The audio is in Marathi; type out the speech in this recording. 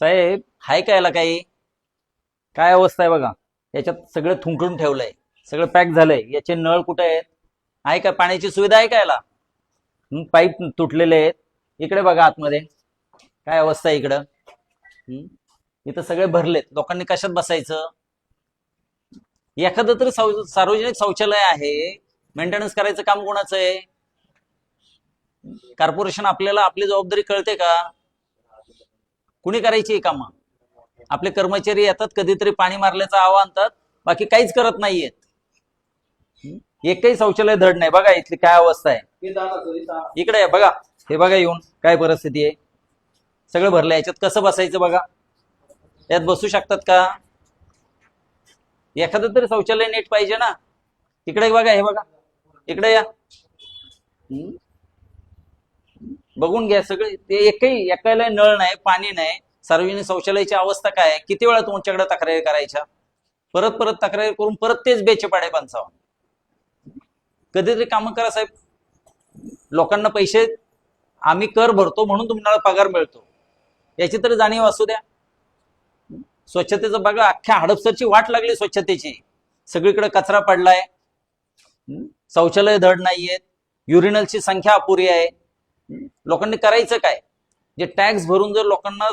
साहेब हाय का याला काही? काय अवस्था आहे बघा. याच्यात सगळं थुंकळून ठेवलंय. सगळं पॅक झालंय. याचे नळ कुठे आहेत? आहे का? पाण्याची सुविधा आहे का याला? पाईप तुटलेले आहेत. इकडे बघा आतमध्ये. काय अवस्था आहे इकडं? इथं सगळे भरलेत. लोकांनी कशात बसायचं? एखादं तरी सार्वजनिक शौचालय आहे. मेंटेनन्स करायचं काम कोणाचं आहे? कॉर्पोरेशन आपल्याला आपली जबाबदारी कळते का? कुणी करायची ही कामं? आपले कर्मचारी येतात कधीतरी पाणी मारल्याचं आव्हान आणतात बाकी काहीच करत नाहीयेत. एकही शौचालय धड नाही. बघा इथली काय अवस्था आहे. इकडे आहे बघा. हे बघा येऊन काय परिस्थिती आहे. सगळं भरलं. याच्यात कसं बसायचं बघा? यात बसू शकतात का? एखादं तरी शौचालय नीट पाहिजे ना. इकडे बघा हे बघा. इकडे या. बघून घ्या सगळे. ते एकही एकाला नळ नाही पाणी नाही. सार्वजनिक शौचालयाची अवस्था काय आहे? किती वेळा तुमच्याकडे तक्रारी करायच्या? परत परत तक्रारी करून परत तेच बेचेपाडे पंचावन्न कधीतरी कामं करा साहेब. लोकांना पैसे आम्ही कर भरतो म्हणून तुम्हाला पगार मिळतो. याची तरी जाणीव असू द्या. स्वच्छतेचं बघा अख्ख्या हडपसरची वाट लागली स्वच्छतेची. सगळीकडे कचरा पडलाय. शौचालय धड नाहीयेत. युरिनलची संख्या अपुरी आहे. लोकांनी करायचं काय? जे टॅक्स भरून जर लोकांना